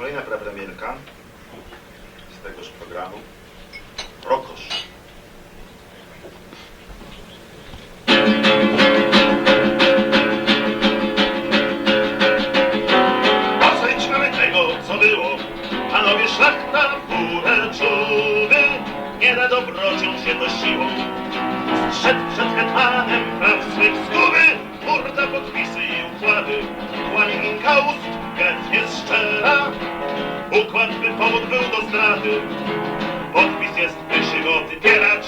Kolejna prepremierka z tegoż programu. Rokosz. Dosyć mamy tego, co było. Panowie szlachta czuły, nie da dobrocią się to siłą. Strzedł przed hetmanem praw swych zguby, murda podpisy i układy. Kłani inkaust, do zdrady. Podpis jest, go wypierać.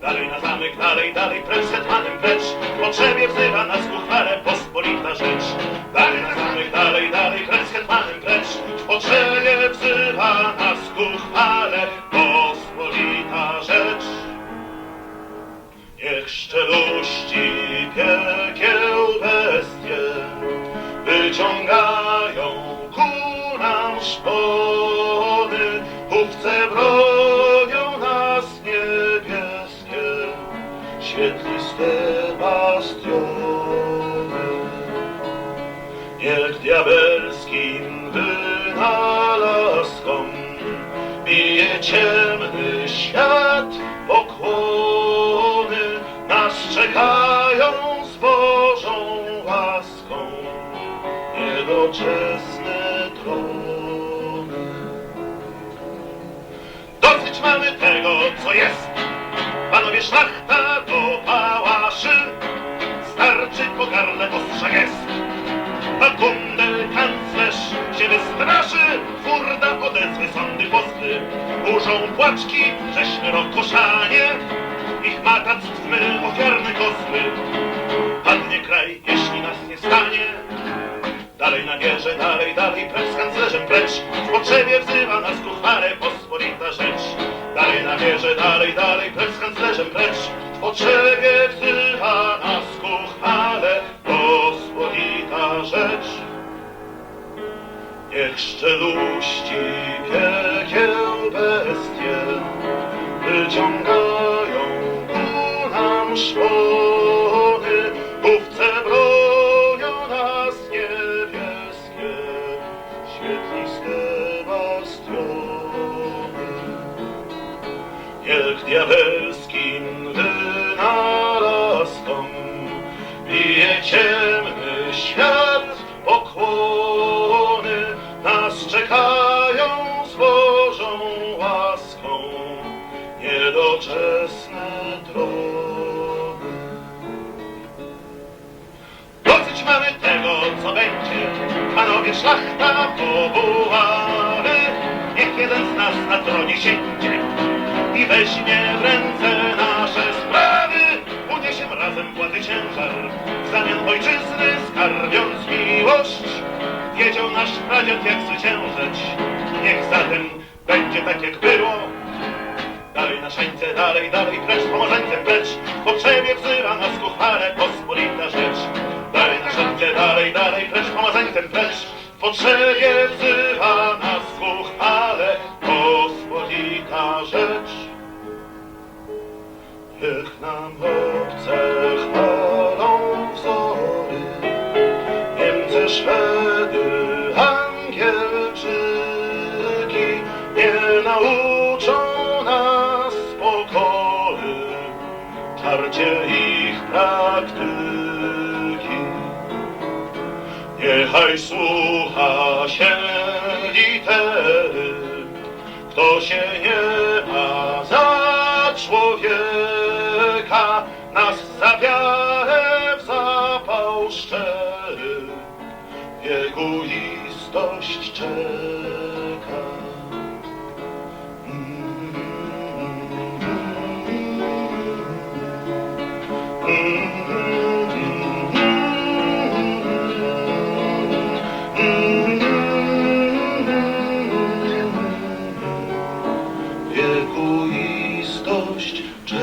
Dalej na zamek, dalej, dalej, precz z hetmanem, precz. Potrzebie wzywa nas ku chwale pospolita rzecz. Dalej na zamek, dalej, dalej, precz z hetmanem, precz. Potrzebie wzywa nas ku chwale pospolita rzecz. Niech szczeluści piekieł bestie wyciągają diabelskim wynalazkom bije ciemny świat pokłony, nas czekają z Bożą łaską niedoczesne trony. Dosyć mamy tego, co jest, panowie szlachta do pałaszy, starczy pogardę ostrza jest. A Burzą płaczki, żeśmy rokoszanie, ich matactw my ofiarne kozły. Padnie kraj, jeśli nas nie stanie. Dalej na wieżę, dalej, dalej, precz z kanclerzem, precz. W potrzebie wzywa nas ku chwale pospolita rzecz. Dalej na wieżę, dalej, dalej, precz z kanclerzem, precz. W potrzebie wzywa nas ku chwale pospolita rzecz. Niech szczeluści piekieł bestie wyciągają ku nam szpony, mówce bronią nas niebieskie, świetliste bastiony. Niech diabelskim niedoczesne trony. Dosyć mamy tego, co będzie, panowie szlachta powołany. Niech jeden z nas na tronie siędzie i weźmie w ręce nasze sprawy. Uniesiem razem władzy ciężar, w zamian ojczyzny skarbiąc miłość. Wiedział nasz pradziad jak zwyciężać, niech zatem będzie tak jak było. Dalej na szańce, dalej, dalej, precz, pomożańcem precz. Potrzebie wzywa nas ku chwale pospolita rzecz. Dalej na szańce, dalej, dalej, precz, pomożańcem precz. Potrzebie wzywa nas ku chwale pospolita rzecz. Niech nam obce chwalą wzory, Niemcy, Szwedy, czarcie ich praktyki. Niechaj słucha się litery, kto się nie ma za człowieka, nas za w zapał szczery, w egoistość czeka. egoistość, czy